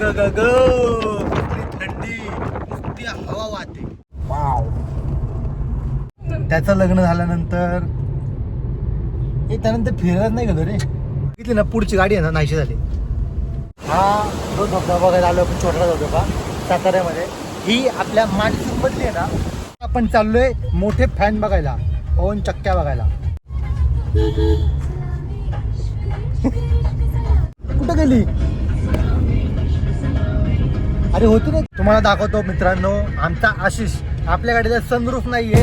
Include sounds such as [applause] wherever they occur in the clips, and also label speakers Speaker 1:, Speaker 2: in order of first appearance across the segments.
Speaker 1: ग ग ग. थंडी नुसती हवा वाहते. वाव त्याचं लग्न झाल्यानंतर हे त्यानंतर फिरायला नाही गेलो रे. किती ना पुढची गाडी आहे ना नाहीशी झाली. हा जो धबधबा बघायला आलो आपण छोटा धबधबा साताऱ्यामध्ये. ही आपल्या मानसिक मधली आहे ना आपण चाललोय मोठे फॅन बघायला पवन चक्क्या बघायला. [laughs] कुठं गेली? अरे होती ना? तुम्हाला दाखवतो मित्रांनो आमचा आशिष. आपल्या गाडीला सनरूफ नाहीये.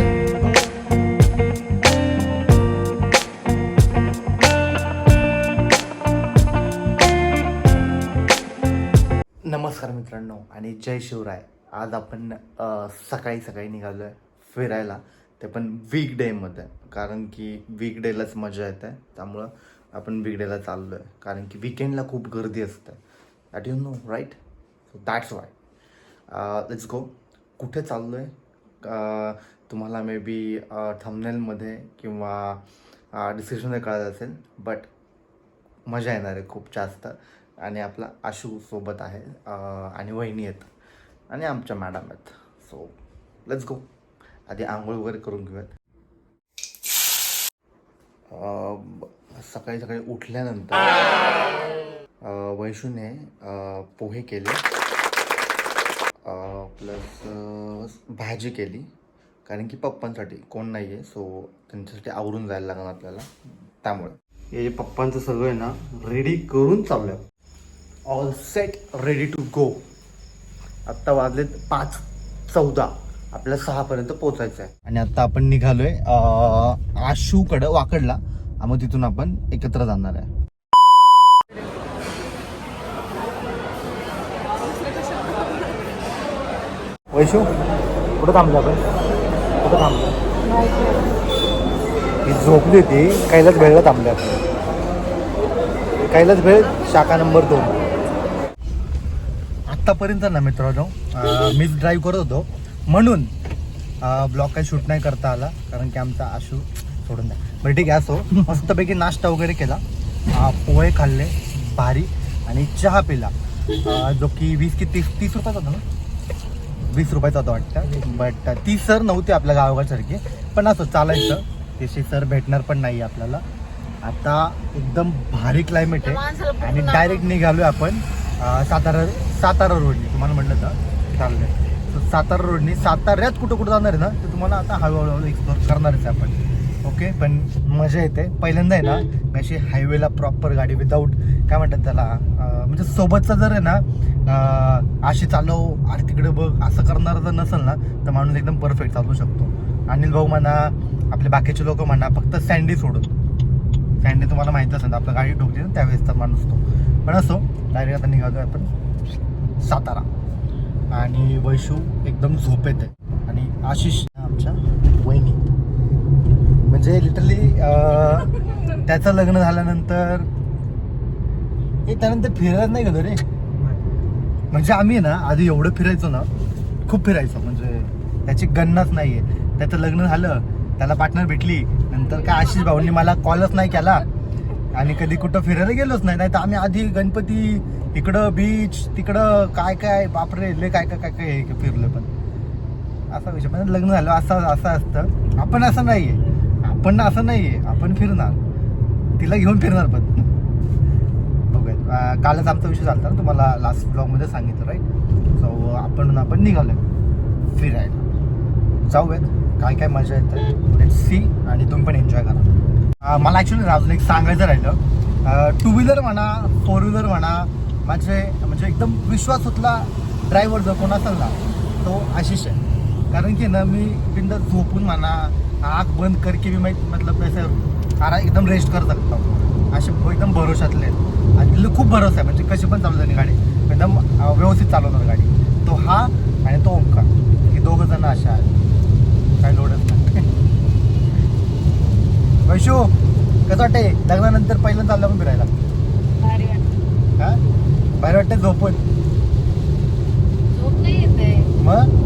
Speaker 1: नमस्कार मित्रांनो आणि जय शिवराय. आज आपण सकाळी सकाळी निघालो आहे फिरायला. ते पण वीक डेमध्ये कारण की वीक डेलाच मजा येते. त्यामुळं आपण वीक डेला चाललो आहे कारण की विकेंडला खूप गर्दी असते. I you know right that's why let's go कुठे चाललो आहे uh, तुम्हाला मे बी थमनेलमध्ये किंवा uh, डिस्क्रिप्शनमध्ये कळत असेल बट मजा येणार आहे खूप जास्त. आणि आपला आशू सोबत आहे uh, आणि वहिनी आहेत. आणि आमच्या मॅडम आहेत. सो लेट्स गो आधी आंघोळ वगैरे करून घेऊयात. सकाळी सकाळी उठल्यानंतर वैशूने पोहे केले. भाजी केली. कारण की पप्पांसाठी कोण नाही आहे सो त्यांच्यासाठी आवरून जायला लागणार आपल्याला. त्यामुळे. हे पप्पांचं सगळं आहे ना रेडी करून चाललं all set ready to go आत्ता वाजलेत पाच चौदा. आपल्याला सहापर्यंत पोचायचं आहे आणि आत्ता आपण निघालोय आशूकडं वाकडला. मग तिथून आपण एकत्र जाणार आहे. वैशू कुठं थांबलो आपण? कुठं थांबलो? ही झोपली होती. कैलाच भेळला थांबले आपण. कैलाच वेळ शाखा नंबर दोन. आत्तापर्यंत ना मित्रांनो मी मीच ड्राईव्ह करत होतो. म्हणून ब्लॉग काही शूट नाही करता आला कारण की आमचा आशू सोडून द्या. बरं ठीक आहे असो. मस्तपैकी नाश्ता वगैरे केला. पोहे खाल्ले भारी आणि चहा पिला. जो की वीस की तीस तीस रुपयाचा होता ना? वीस रुपयाचा होता वाटतं. बट ती सर नव्हती आपल्या गावाकडसारखी. पण असं चालायचं. तशी सर भेटणार पण नाही आपल्याला. आता एकदम भारी क्लायमेट आहे. आणि डायरेक्ट निघालोय आपण सातारा सातारा रोडनी तुम्हाला म्हटलं तर. चाललंय तर सातारा रोडनी साताऱ्यात कुठं कुठं जाणार आहे ना ते तुम्हाला आता हळूहळू एक्सप्लोर करणारच आहे आपण. ओके पण मजा येते. पहिल्यांदा आहे ना अशी हायवेला प्रॉपर गाडी विदाऊट काय म्हणतात त्याला म्हणजे सोबतचा जर आहे ना अशी चालव अरे तिकडे बघ असं करणार जर नसेल ना तर माणूस एकदम परफेक्ट चालू शकतो. अनिल भाऊ म्हणा आपले बाकीचे लोक म्हणा फक्त सँडी सोडून. सँडी तुम्हाला माहीत असेल आपलं गाडी ठोकली ना तर माणूस तो. पण असो डायरेक्ट आता निघालो आपण सातारा. आणि वैशू एकदम झोपेत आहे. आणि आशिष आमच्या. म्हणजे लिटरली त्याचं लग्न झाल्यानंतर हे त्यानंतर फिरायला नाही गेलो रे. म्हणजे आम्ही ना आधी एवढं फिरायचो ना खूप फिरायचो. म्हणजे त्याची गणनाच नाहीये. त्याचं लग्न झालं त्याला पार्टनर भेटली नंतर काय आशिष भाऊंनी मला कॉलच नाही केला. आणि कधी कुठं फिरायला गेलोच नाही. नाही तर आम्ही आधी गणपती इकडं बीच तिकडं काय काय बापरे लय काय काय काय काय फिरलं पण. असा विषय. म्हणजे लग्न झालं असं असं असतं. आपण असं नाही आहे आपण असं नाही आहे आपण फिरणार. तिला घेऊन फिरणार पण. बघूयात. कालच आमचा विषय झाला ना तुम्हाला लास्ट ब्लॉगमध्ये सांगितलं राईट सो आपण आपण निघालोय फिरायला. जाऊयात. काय काय मजा येते. लेट सी आणि तुम्ही पण एन्जॉय करा. मला ॲक्च्युली अजून एक सांगायचं राहिलं. टू व्हीलर म्हणा फोर व्हीलर म्हणा माझे म्हणजे एकदम विश्वासातला ड्रायव्हर जो कोण असेल ना तो आशिष आहे. कारण की ना मी बिंदा झोपून म्हणा आग बंद करके मी माहीत मतलब पैसे आरा एकदम रेस्ट कर सकता हूं. असे एकदम भरोशातले आहेत. आणि तिला खूप भरोसा आहे. म्हणजे कशी पण चालवली गाडी एकदम व्यवस्थित चालवणार गाडी. तो हा आणि तो ओंकार. हे दोघं जण अशा आहेत. काही लोडच नाही. [laughs] वैशू कसं वाटतंय? लग्नानंतर पहिल्यांदा चाललं पण फिरायला?
Speaker 2: भारी वाटतं.
Speaker 1: हा? वाटतं झोपून
Speaker 2: झोप येते
Speaker 1: मग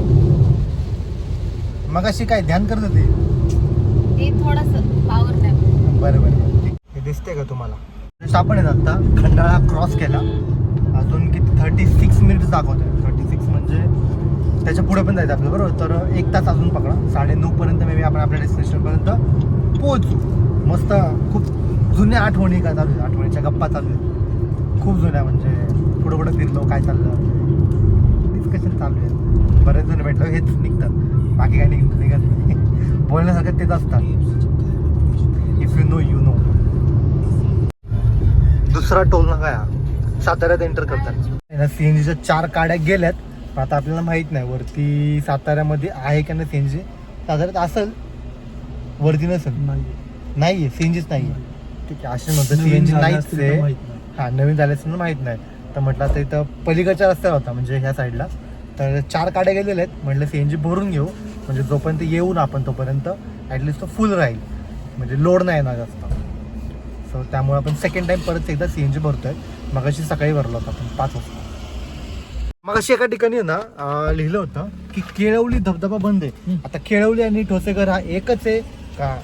Speaker 1: मग? अशी काय ध्यान करत होती?
Speaker 2: ते थोडस पावर
Speaker 1: बरं बरं हे दिसते का तुम्हाला? आपण आहेत आता खंडाळा क्रॉस केला. अजून किती? थर्टी सिक्स मिनिट दाखवतोय. थर्टी सिक्स म्हणजे त्याच्या पुढे पण जायचं आपलं बरोबर? तर एक तास अजून पकडा. साडे नऊपर्यंत मे बी आपण आपल्या डेस्टिनेशनपर्यंत पोहोचू. मस्त खूप जुन्या आठवणी का चालू आहेत? आठवणीच्या गप्पा चालू आहेत. खूप जुन्या म्हणजे पुढं पुढं फिरलो काय चाललं? डिस्कशन चालू आहे बरेच जण भेटलो हेच निघतात. बाकी काही निघ निघत नाही. बोलण्यासारखं तेच असतात. If you know you know दुसरा टोल नाका या साताऱ्यात एंटर करतात. सी एन जीच्या चार गाड्या गेल्यात पण आता आपल्याला माहीत नाही वरती साताऱ्यामध्ये आहे का नाही सी एन जी साताऱ्यात असेल वरती नसेल. नाही आहे सी एन जीच नाही आहे ठीक आहे असे म्हणतो सी एन जी नाहीच आहे. हा नवीन झाल्याचं माहीत नाही. तर म्हटलं आता इथं पलीकडच्या रस्त्यावर होता म्हणजे ह्या साईडला तर चार गाड्या गेलेल्या आहेत म्हटलं सी एन जी भरून घेऊ. म्हणजे जोपर्यंत येऊ ना आपण तोपर्यंत ॲटलिस्ट तो फुल राहील. म्हणजे लोड नाही येणार जास्त. सो त्यामुळे आपण सेकंड टाइम परत एकदा सी एन जी भरतोय. मग अशी सकाळी भरलो होता आपण पाच वाजता. मग अशी एका ठिकाणी ना लिहिलं होतं की केळवली धबधबा बंद आहे. आता केळवली आणि ठोसेघर हा एकच आहे का?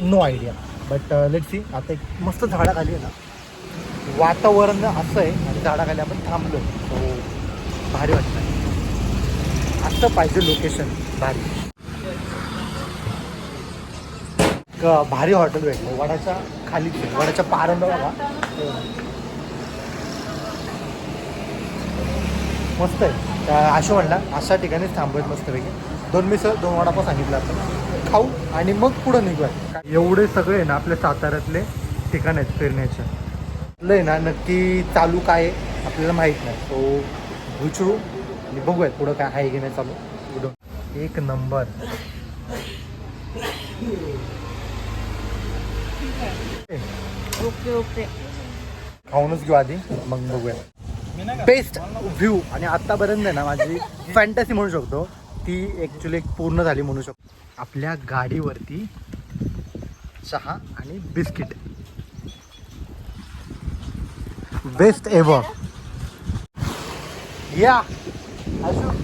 Speaker 1: No idea but let see आता एक मस्त झाडाखाली आहे ना. वातावरण असं आहे आणि झाडाखाली आपण थांबलो भारी वाटतं असं पाहिजे लोकेशन भारी. एक भारी हॉटेल भेटलं. वडाच्या खाली वडाच्या पारंबा बघा. मस्त आहे. त्या म्हणला अशा ठिकाणीच थांबूयात मस्तपैकी. दोन मिसळ दोन वडापाव सांगितलं आपण. खाऊ आणि मग पुढं निघूया एवढे सगळे ना आपल्या साताऱ्यातले ठिकाण आहेत फिरण्याचे. लय ना नक्की चालू काय आहे आपल्याला माहीत नाही. सो विचारू आणि बघूयात पुढं काय आहे की नाही चालू. पुढं. एक नंबर.
Speaker 2: Okay okay.
Speaker 1: खाऊनच घेऊ आधी मग बघूया. बेस्ट व्ह्यू आणि आतापर्यंत आहे ना माझी फॅन्टसी म्हणू शकतो. ती ॲक्च्युली एक पूर्ण झाली म्हणू शकतो. आपल्या गाडीवरती चहा आणि बिस्किट. बेस्ट एव्हर या. अजून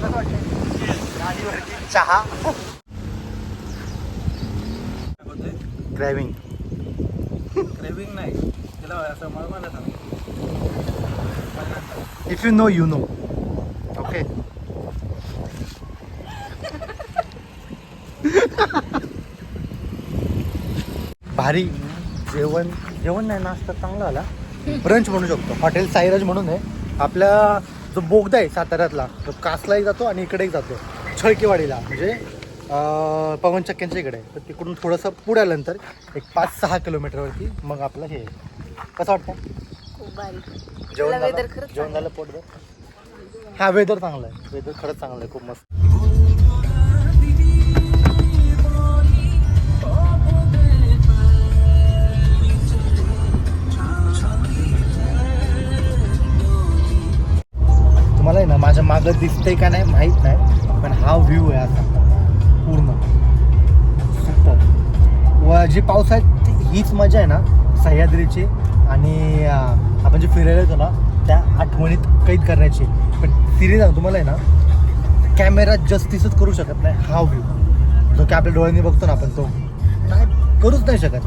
Speaker 1: गाडीवरती चहा. ड्रायव्हिंग
Speaker 3: क्रेविंग नाही. तिला असं मळमळत आहे.
Speaker 1: If you know you know okay भारी. जेवण जेवण नाही नाश्ता चांगला आला. ब्रंच म्हणू शकतो. हॉटेल साईराज म्हणून आहे. आपला जो बोगदा आहे साताऱ्यातला तो कासलाही जातो आणि इकडेही जातो. छळकेवाडीला. म्हणजे अं, पवन चक्क्यांच्या इकडे तर तिकडून थोडंसं पुढे आल्यानंतर एक पाच सहा किलोमीटरवरती मग आपलं हे आहे. कसं वाटतं
Speaker 2: खूप
Speaker 1: जेवण झालं? जेवण झालं पोटभर हा वेदर चांगला आहे. वेदर खरंच चांगलं आहे खूप मस्त. तुम्हाला आहे ना माझ्या मागं दिसतंय का नाही माहीत नाही पण हा व्ह्यू आहे असा. पूर्ण. सुपर व जी पावसाळ्यात हीच मजा आहे ना सह्याद्रीची. आणि आपण जे फिरायला येतो ना त्या आठवणीत कैद करण्याची. पण सिरीज आहे तुम्हाला आहे ना कॅमेरा जस्टिसच करू शकत नाही हा व्ह्यू जो की आपल्या डोळ्यांनी बघतो ना आपण तो. नाही करूच नाही शकत.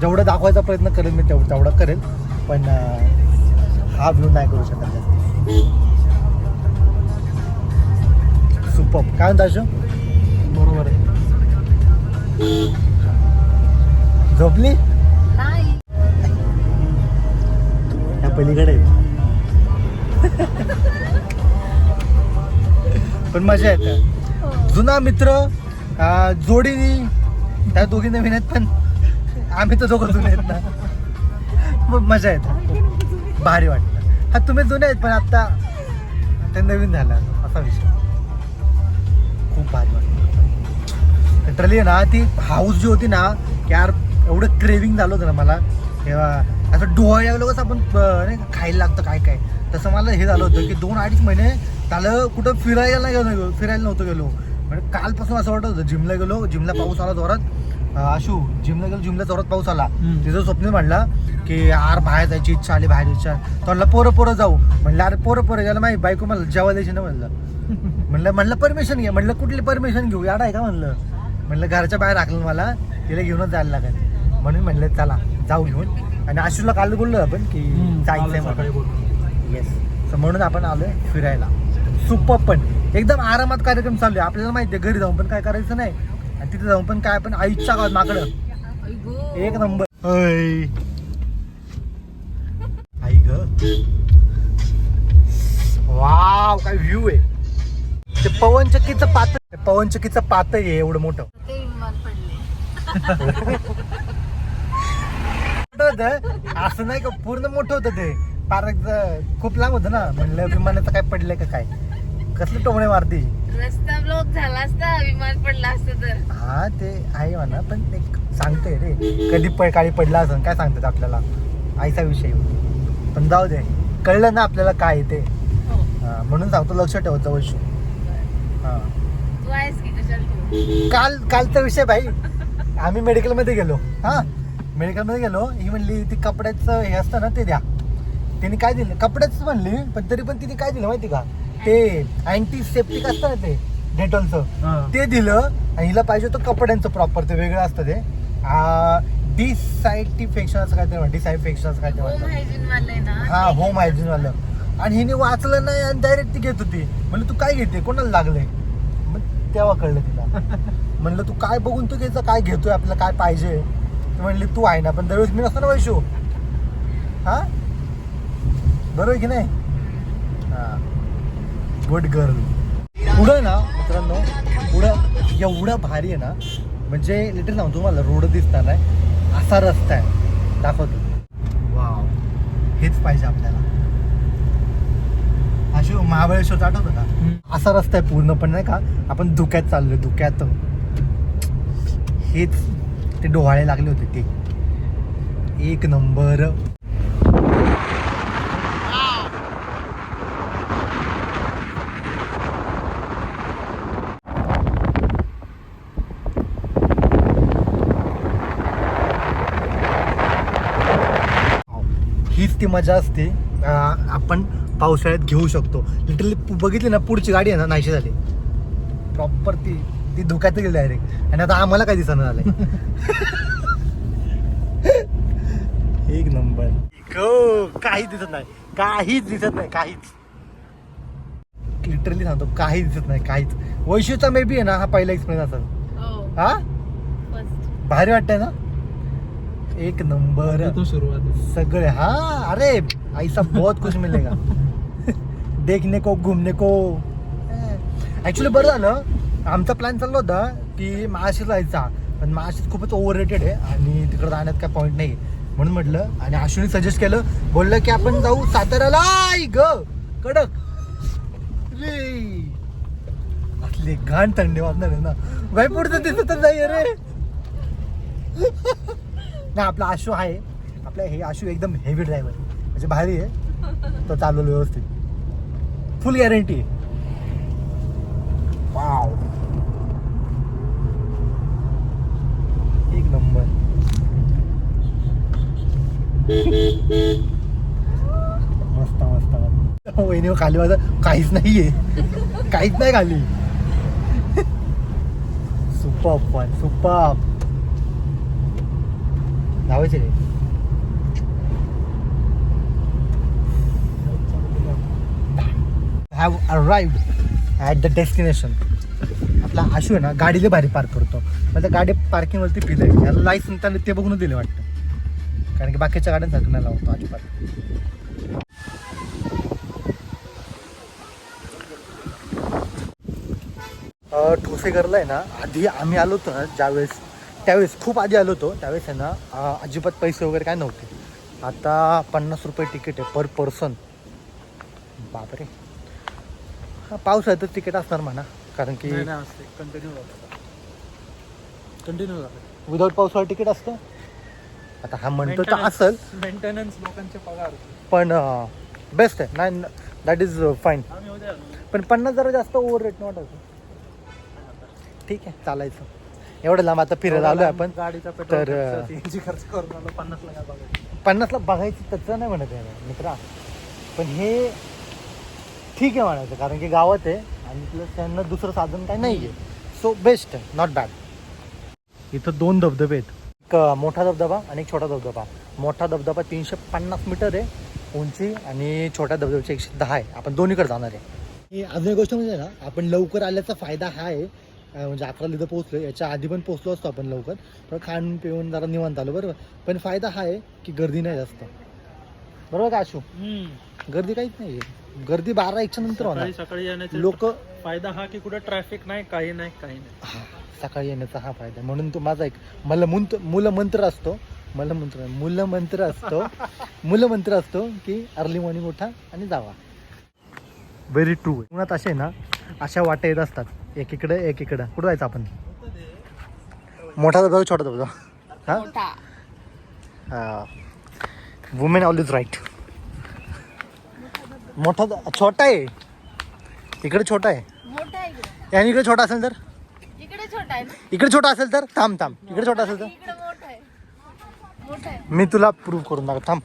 Speaker 1: जेवढं दाखवायचा प्रयत्न करेल मी तेवढं तेवढं करेल. पण हा व्ह्यू नाही करू शकत जास्त. सुपर काय म्हणता अशू झोपली. त्या पलीकडे. पण मजा येते. जुना मित्र जोडीनी त्या दोघी नवीन आहेत पण आम्ही तर दोघं जुने आहेत ना. मग मजा येते. भारी वाटतं. हा तुम्ही जुने आहेत पण आता ते नवीन झालं. असा विषय. खूप भारी वाटतं. लिटरली ना ती हाऊस जी होती ना की यार एवढं क्रेविंग झालं होतं ना मला. तेव्हा असं डोळे लागलो कसं आपण नाही खायला लागतं काय काय. तसं मला हे झालं होतं की दोन अडीच महिने त्याला कुठं फिरायला नाही गेलो फिरायला नव्हतं गेलो. म्हणजे कालपासून असं वाटत होतं जिमला गेलो जिमला पाऊस आला जोरात. अं, आशू जिमला गेलो जिमला जोरात पाऊस आला. तिचं स्वप्न म्हणला की यार बाहेर जायची इच्छा आली बाहेर इच्छा. तर म्हणलं पोरं पोरं जाऊ. म्हणलं अरे पोरं पोरं गेलं माहिती बायको मला जेव्हा द्यायची ना म्हणलं. [laughs] म्हणलं म्हणलं परमिशन घे. म्हणलं कुठली परमिशन घेऊ? याड आहे का? म्हणलं. म्हणलं घराच्या बाहेर राखलं मला तिला घेऊनच जायला लागेल. म्हणून म्हणलं चला जाऊ घेऊन. आणि आशूला काल बोललो आपण की जायचंय म्हणून. येस तर म्हणून आपण आलोय फिरायला. सुपर पण एकदम आरामात कार्यक्रम चालू आहे. आपल्याला माहिती आहे घरी जाऊन पण काय करायचं नाही. आणि तिथे जाऊन पण काय आपण आईच्या गावात माकडं. एक नंबर. आई ग. वाव काय व्ह्यू आहे. ते पवनचक्कीचं पात ते पवनचक्कीचं पात आहे एवढं मोठं.
Speaker 2: ते विमान पडले.
Speaker 1: मोठं होतं. असं नाही का पूर्ण मोठं होतं ते. एकदा- खूप लांब होतं ना. म्हणलं विमानाचं काय पडलंय का काय? कसले टोमणे मारती?
Speaker 2: रस्ता ब्लॉक झाला असता विमान पडला असतं तर.
Speaker 1: हा ते आहे म्हणा पण एक सांगते रे. कधी काळी पडला असं काय सांगतात आपल्याला? आईचा विषय. पण जाऊ दे. कळलं ना आपल्याला काय ते.
Speaker 2: हो.
Speaker 1: म्हणून सांगतो लक्ष ठेवतो हा
Speaker 2: तू आहेस की कशाला तू?
Speaker 1: काल कालचा विषय भाई. आम्ही मेडिकलमध्ये गेलो. हा. मेडिकलमध्ये गेलो. ही म्हणली ती कपड्याचं हे असतं ना ते द्या. तिने काय दिलं? कपड्याच म्हणली पण तरी पण तिने काय दिलं माहिती का? ते अँटी सेप्टिक असतं ना ते डेटॉलचं ते दिलं आणि हिला पाहिजे होतं कपड्यांचं प्रॉपर ते वेगळं असतं ते. डिसायटिफेक्शन असं काय ते डिसायफेक्शन असं काय ते
Speaker 2: होम हायजीन वाले ना.
Speaker 1: हा होम हायजीन वालं. आणि हिने वाचलं नाही आणि डायरेक्ट ती घेत होती. म्हणलं तू काय घेते? कोणाला लागलंय? मग तेव्हा कळलं तिला. [laughs] म्हणलं तू काय बघून तू घ्यायचं? काय घेतोय? आपल्याला काय पाहिजे? ती म्हणली तू आहे ना पण दरवेळेस मी नसतो ना वैशू. हा? बरोबर की नाही? हा. गुड गर्ल पुढं ना मित्रांनो पुढं एवढं भारी आहे ना म्हणजे लिटर सांगतो तुम्हाला रोड दिसणार नाही असा रस्ता आहे. दाखवतो. वाव हेच पाहिजे आपल्याला. अशो महाबळेश्वरचा आठवतो का? असा रस्ता आहे पूर्णपणे नाही का? आपण धुक्यात चाललोय धुक्यात. हेच ते डोहाळे लागले होते ते. एक नंबर. हीच ती मजा असते. आपण पावसाळ्यात घेऊ शकतो. लिटरली बघितली ना पुढची गाडी आहे ना नाहीशी झाली. प्रॉपर ती ती धुक्यात गेली डायरेक्ट आणि आता आम्हाला काय दिसणं झालंय? [laughs] एक नंबर. हो काहीच दिसत नाही. काहीच दिसत नाही काहीच. लिटरली सांगतो काहीच दिसत नाही काहीच. वैशिष्ट्य मे बी आहे ना हा पहिला एक्सपिरियन्स असेल.
Speaker 2: हो.
Speaker 1: हा? भारी वाटतंय ना? एक नंबर.
Speaker 3: तो सुरुवात
Speaker 1: सगळे हा अरे ऐसा बहुत कुछ मिलेगा. [laughs] देखने को घूमने को. ऍक्च्युली बरं झालं. आमचा प्लॅन चालला होता की महाराष्ट्राला जायचा. पण महाराष्ट्र खूपच ओव्हर रेटेड आहे आणि तिकडे जाण्यात काय पॉईंट नाही म्हणून म्हटलं आणि अश्विनी सजेस्ट केलं बोललं की आपण जाऊ साताऱ्याला. ग कडक. रे. असली घाण थंडी वाजणार आहे ना. पुढचं दिसत नाही रे नाही आपला आशू आहे. आपला हे आशू एकदम हेवी ड्रायव्हर म्हणजे भारी आहे. तो चालवलं व्यवस्थित. फुल गॅरंटी वाव एक नंबर मस्त मस्त वहिनी खाली माझं काहीच नाहीये. काहीच नाही खाली. सुपर पण सुपर धावायचे रे have arrived at the destination आपला आशू आहे ना गाडीला भारी पार्क करतो. मग त्या गाडी पार्किंगवरती पिलं आहे. याला लायसन त्याला ते बघून दिले वाटतं. कारण की बाकीच्या गाड्यांसारखं नाही लावतो अजिबात. ठोसेगरला आहे ना आधी आम्ही आलो होतो ना ज्यावेळेस त्यावेळेस खूप आधी आलो होतो. त्यावेळेस आहे ना अजिबात पैसे वगैरे काय नव्हते. आता पन्नास रुपये तिकीट आहे पर पर्सन बापरे. हा पावसाळ्यातच तिकीट असणार म्हणा. कारण की
Speaker 3: कंटिन्यू कंटिन्यू
Speaker 1: विदाऊट पावसाळा तिकीट असतं. आता हा म्हणतो तर असेल.
Speaker 3: मेंटेनन्स लोकांचे पगार
Speaker 1: पण बेस्ट आहे. नाही दॅट इज फाईन पण पन्नास जरा जास्त ओव्हर रेट नाही वाटायचं ठीक आहे चालायचं. एवढं लांब आता फिरायला आलोय आपण.
Speaker 3: गाडीचा
Speaker 1: तर,
Speaker 3: पेट्रोल खर्च करून आलो पन्नास लाख बघायचं?
Speaker 1: पन्नासला बघायचं नाही म्हणत आहे मित्रा. पण हे ठीक आहे म्हणायचं कारण की गावात आहे आणि प्लस त्यांना दुसरं साधन काही नाही आहे सो बेस्ट आहे नॉट बॅड इथं दोन धबधबे आहेत. एक मोठा धबधबा आणि एक छोटा धबधबा. मोठा धबधबा तीनशे पन्नास मीटर आहे उंची आणि छोट्या धबधब्याची एकशे दहा आहे. आपण दोन्हीकडे जाणार आहे. अजून एक गोष्ट म्हणजे ना आपण लवकर आल्याचा फायदा हा आहे म्हणजे अकराला इथं पोहोचलो याच्या आधी पण पोहोचलो असतो आपण लवकर. पण खाऊन पिऊन जरा निवांत आलो बरोबर. पण फायदा हा आहे की गर्दी नाही जास्त. बरोबर का आशू? गर्दी काहीच नाही आहे गर्दी बारा एकच्या नंतर होणार.
Speaker 3: सकाळी सकाळी येण्याचा
Speaker 1: लोक
Speaker 3: फायदा हा की कुठे ट्रॅफिक नाही काही नाही काही नाही.
Speaker 1: हा सकाळी येण्याचा हा फायदा. म्हणून तो माझा एक मला मंत्र मूलमंत्र असतो. मला मंत्र मूलमंत्र असतो. [laughs] मूलमंत्र असतो की अर्ली मॉर्निंग उठा आणि जावा. व्हेरी ट्रू पुण्यात असे ना अशा वाटा येत असतात. एक इकडे एक इकडं कुठं जायचं आपण? मोठा धबधबा छोटा धबधबा हा? हा. वुमेन ऑलवेज राईट मोठा छोटा आहे. इकडे छोटा आहे.
Speaker 2: मोठा आहे इकडे.
Speaker 1: आणि इकडे छोटा असेल तर?
Speaker 2: इकडे छोटा आहे ना?
Speaker 1: इकडे छोटा असेल तर? थांब थांब. इकडे छोटा असेल तर?
Speaker 2: इकडे मोठा आहे. मोठा आहे.
Speaker 1: मी तुला प्रूव्ह करून दाखव. थांब.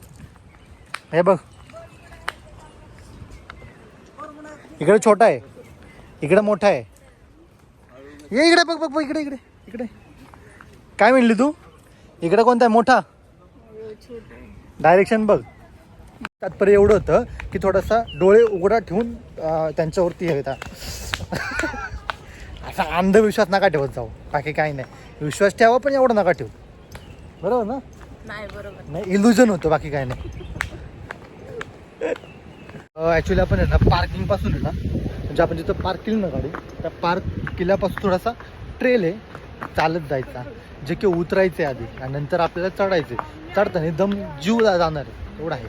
Speaker 1: हे बघ. इकडे छोटा आहे. इकडे मोठा आहे. ये इकडे बघ बघ बघ इकडे इकडे इकडे. काय म्हणली तू? इकडे कोणता आहे? मोठा? डायरेक्शन बघ. तात्पर्य एवढं होतं की थोडासा डोळे उघडा ठेवून त्यांच्यावरती हे असा अंधविश्वास नका ठेवत जाऊ. बाकी काही नाही. विश्वास ठेवा पण एवढं नका ठेवू. बरोबर ना?
Speaker 2: नाही बरोबर.
Speaker 1: नाही इल्युजन होतं बाकी काय नाही. ॲक्च्युली आपण आहे ना पार्किंगपासून आहे ना म्हणजे आपण जिथं पार्क केली ना गाडी त्या पार्क केल्यापासून थोडासा ट्रेल आहे चालत जायचा. जे की उतरायचे आधी आणि नंतर आपल्याला चढायचे चढताना दम जीव जाणार आहे एवढा आहे.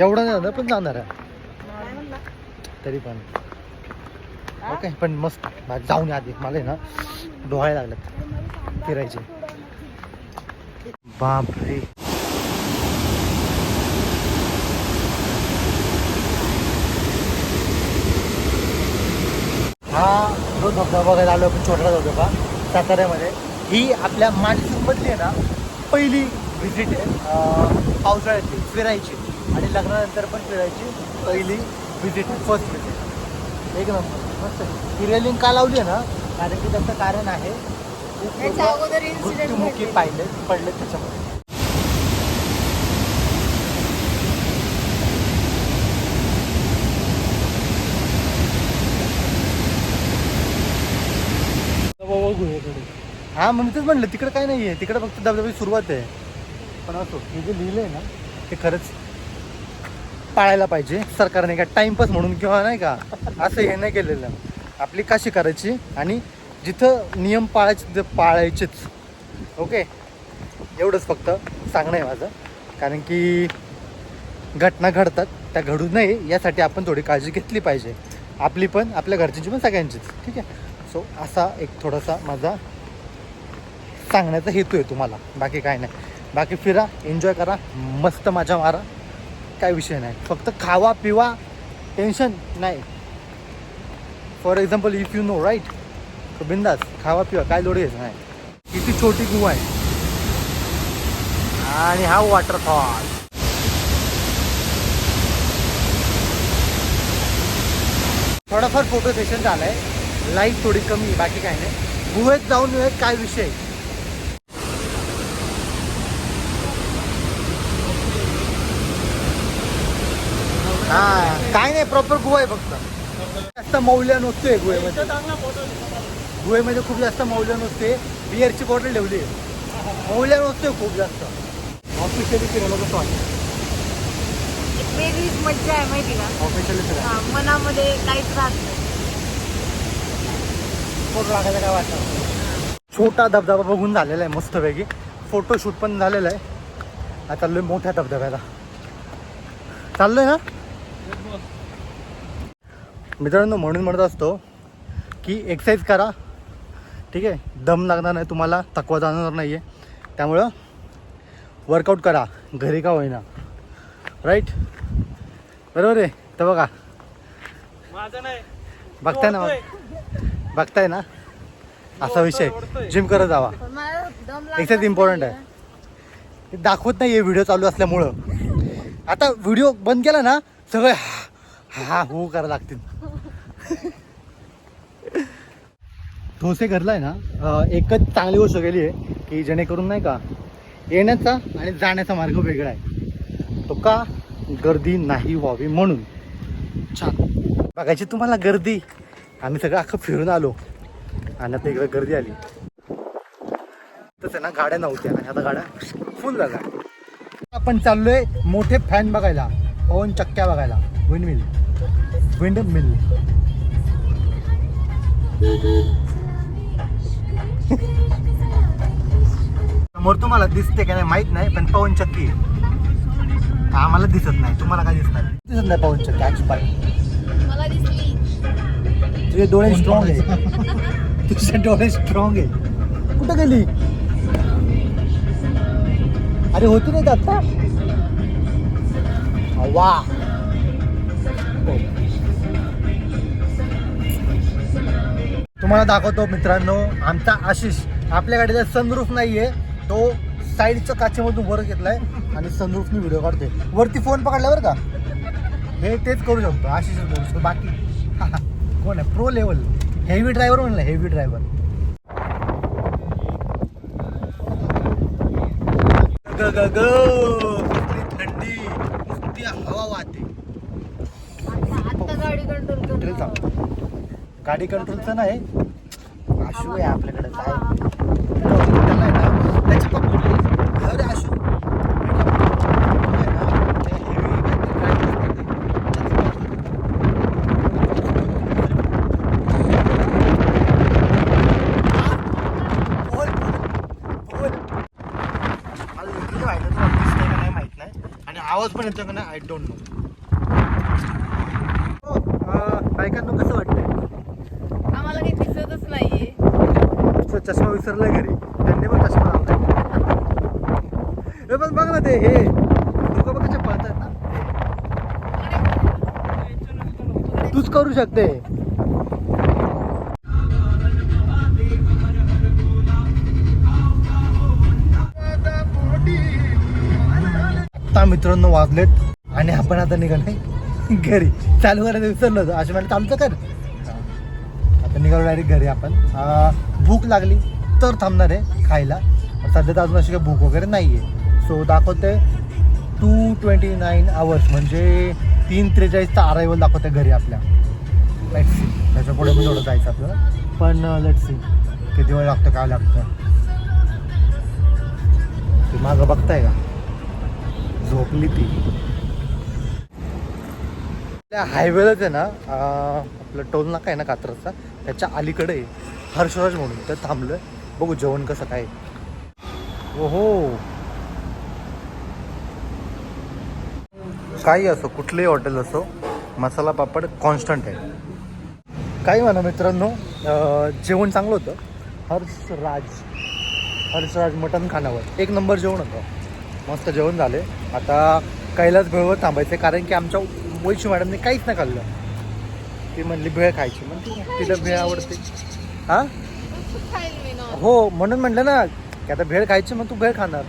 Speaker 1: एवढं नाही जाणार पण जाणार आहे. तरी पण. ओके पण मस्त. जाऊन या आधी. मला आहे ना डोहायला लागलं फिरायचे. बापरे. हा जो धबधबा बघायला आलो आपण छोटा धबधबा साताऱ्यामध्ये ही आपल्या माणसांमधली आहे ना पहिली व्हिजिट आहे. अं, पावसाळ्यातली फिरायची. आणि लग्नानंतर पण फिरायची पहिली व्हिजिट फर्स्ट व्हिजिट एक नंबर. मस्त. ही रेलिंग का लावली आहे ना कारण की त्याचं कारण आहे खूप लोकं मृत्युमुखी. पाहिले पडले त्याच्यामध्ये. हा मग मी तेच म्हणलं तिकडे काय नाही आहे तिकडे फक्त धबधबी सुरुवात आहे. पण असो हे जे लिहिलं आहे ना ते खरंच पाळायला पाहिजे. सरकारने का टाइमपास म्हणून किंवा नाही का असं हे नाही केलेलं. आपली काशी करायची आणि जिथं नियम पाळायचे तिथं पाळायचेच. ओके? एवढंच फक्त सांगणं आहे माझं. कारण की घटना घडतात त्या घडू नये यासाठी आपण थोडी काळजी घेतली पाहिजे. आपली पण आपल्या घरच्यांची पण सगळ्यांचीच. ठीक आहे? सो असा एक थोडासा माझा सांगण्याचा हेतू आहे तुम्हाला. बाकी काय नाही. बाकी फिरा एन्जॉय करा मस्त मजा मारा. काय विषय नाही. फक्त खावा पिवा टेन्शन नाही. For example if you know right बिंदास खावा पिवा काय लोड घ्यायचं नाही. किती छोटी गुहा आहे. आणि हा वॉटरफॉल थोडाफार फोटो सेशन आहे लाइट थोडी कमी बाकी काय नाही. गुहेत जाऊन येऊयात, काय विषय हा काय नाही प्रॉपर गुहा आहे फक्त. जास्त मौल्य नसतोय गुहेमध्ये. गुहेमध्ये खूप जास्त मौल्य नसते बिअरची बॉटल ठेवली आहे. मौल्य नसतोय खूप जास्त. ऑफिशियली फिरायला कसं वाटतं
Speaker 2: वेगळीच मज्जा आहे माहिती का?
Speaker 1: ऑफिशियली फिरायला.
Speaker 2: हा, मनामध्ये काहीच राहत. नाही
Speaker 1: फोटो टाकायला काय वाटतं? छोटा धबधबा बघून झालेला आहे मस्तपैकी. फोटोशूट पण झालेलं आहे. आता चाललोय मोठ्या धबधब्याला. चाललोय ना? मित्रांनो म्हणून म्हणत असतो की एक्सरसाइज करा. ठीक आहे? दम लागणार नाही तुम्हाला थकवा जाणवणार नाही आहे त्यामुळं वर्कआउट करा. घरी का होईना. राईट बरोबर आहे? तर बघा. बघताय ना बघताय ना? असा विषय. जिम करत जावा. एक्सरसाइज इम्पॉर्टंट आहे. ते दाखवत नाही आहे व्हिडिओ चालू असल्यामुळं. आता व्हिडिओ बंद केला ना सगळे हा हा हो करा लागतील. ठोसे घरला आहे ना एकच चांगली गोष्ट केली आहे की जेणेकरून नाही का येण्याचा आणि जाण्याचा मार्ग वेगळा आहे. तो का गर्दी नाही व्हावी म्हणून. छान. बघायची तुम्हाला गर्दी आम्ही सगळं अख्खं फिरून आलो. आणि आता इकडे गर्दी आली. तसं ना गाड्या नव्हत्या. आणि आता गाड्या फुल झाल्या आपण चाललोय मोठे फॅन बघायला. ओन चक्क्या बघायला. विंड मिल विंड मिल समोर तुम्हाला दिसते का नाही माहीत नाही पण पवन चक्की आम्हाला दिसत नाही. तुम्हाला काय दिसणार दिसत नाही पवन चक्की अजिबात. तुझे डोळे स्ट्रॉंग आहे. तुझे डोळे स्ट्रॉंग आहे. कुठं गेली? अरे होती नाही आता? वा. तुम्हाला दाखवतो मित्रांनो आमचा आशिष. आपल्या गाडीला सनरूफ नाहीये. तो साईडच्या काचेमधून वर घेतलाय आणि सनरूफने व्हिडिओ काढतोय. वरती फोन पकडल्यावर का? हे तेच करू शकतो. आशिष करू शकतो बाकी. [laughs] कोण आहे प्रो लेवल हेवी ड्रायव्हर म्हणलं हेवी ड्रायव्हर ग ग थंडी नुसती हवा वाहते.
Speaker 2: आता गाडी कंट्रोल
Speaker 1: कंट्रोल
Speaker 2: कर
Speaker 1: थांब. गाडी कंट्रोलचं नाही. आशू आहे आपल्याकडे काय त्याला आहे ना, त्याची पप्पा अरे आशू आहे ना, ते heavy काहीतरी drive करते. बोल, बोल, बोल. मला literally माहीत नाही, तुला दिसतंय का नाही माहीत नाही आणि आवाज पण येतो का नाही आय डोंट नो बायकांना कसं वाटतंय?
Speaker 2: आम्हाला काही दिसतच नाहीये.
Speaker 1: चष्मा विसरलाय घरी. त्यांनी पण चष्मा लावलाय. हे पण बघ ना ते हे. दोघं बघ कशा पळतात ना? तूच करू शकते. आता मित्रांनो वाजलेत आणि आपण आता निघालोय घरी. चालू करायचं विसरलो होतो. असे मला चालतं कर. आता निघालो डायरेक्ट घरी आपण. भूक लागली तर थांबणार आहे खायला. सध्या तर अजून अशी काही भूक वगैरे नाही आहे सो दाखवते टू ट्वेंटी नाईन आवर्स म्हणजे तीन त्रेचाळीसचा अरायवल दाखवते घरी आपल्या. लेट सी त्याच्या पुढे पण थोडं जायचं आपल्याला. पण लेट सी किती वेळ लागतं काय लागतं? ते मागं बघताय का? झोपली ती. त्या हायवेलाच आहे ना आपलं टोल नाका आहे ना कात्रचा त्याच्या अलीकडे हर्षराज म्हणून तर थांबलोय. बघू जेवण कसं काय ओहो. काही असो? कुठलंही हॉटेल असो मसाला पापड कॉन्स्टंट आहे. काही म्हणा मित्रांनो जेवण चांगलं होतं. हर्षराज. हर्षराज मटन खानावर एक नंबर जेवण होतं. मस्त जेवण झाले. आता कैलास भेळवर थांबायचं कारण की आमच्या वैशू मॅडमने काहीच नाही खाल्लं. ती म्हणली भेळ खायची. मग तिला भेळ आवडते. हां?
Speaker 2: ना
Speaker 1: हो म्हणून म्हटलं ना की आता भेळ खायची मग तू भेळ खाणार.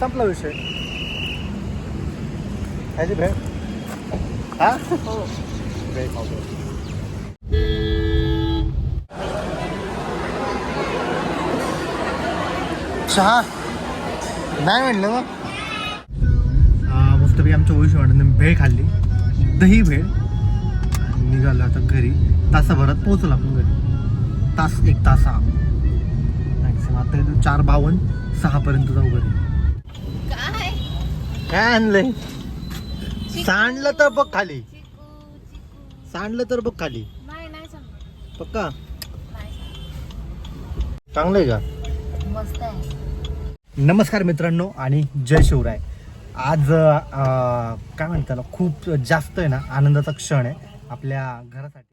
Speaker 1: संपला विषय. खायची भेळ? हा?
Speaker 2: हो.
Speaker 1: भेळ खाऊ. चहा? नाही म्हणलं मग? मस्तपैकी आमच्या ओळशी मॅडमने भेळ खाल्ली. दही भेळ. आणि निघालो आता घरी. तासाभरात पोहोचलो आपण घरी. तास एक तासा मॅक्सिमम आता चार बावन्न सहा पर्यंत जाऊ घरी.
Speaker 2: काय?
Speaker 1: आणलंय? सांडलं तर बघ खाली. सांडलं तर बघ खाली.
Speaker 2: नाही नाही सांग
Speaker 1: पक्का?
Speaker 2: नाही
Speaker 1: चांगलंय का?
Speaker 2: आहे.
Speaker 1: नमस्कार मित्रांनो आणि जय शिवराय. आज काय म्हणतात खूप जास्त आहे ना आनंदाचा क्षण आहे आपल्या घरासाठी.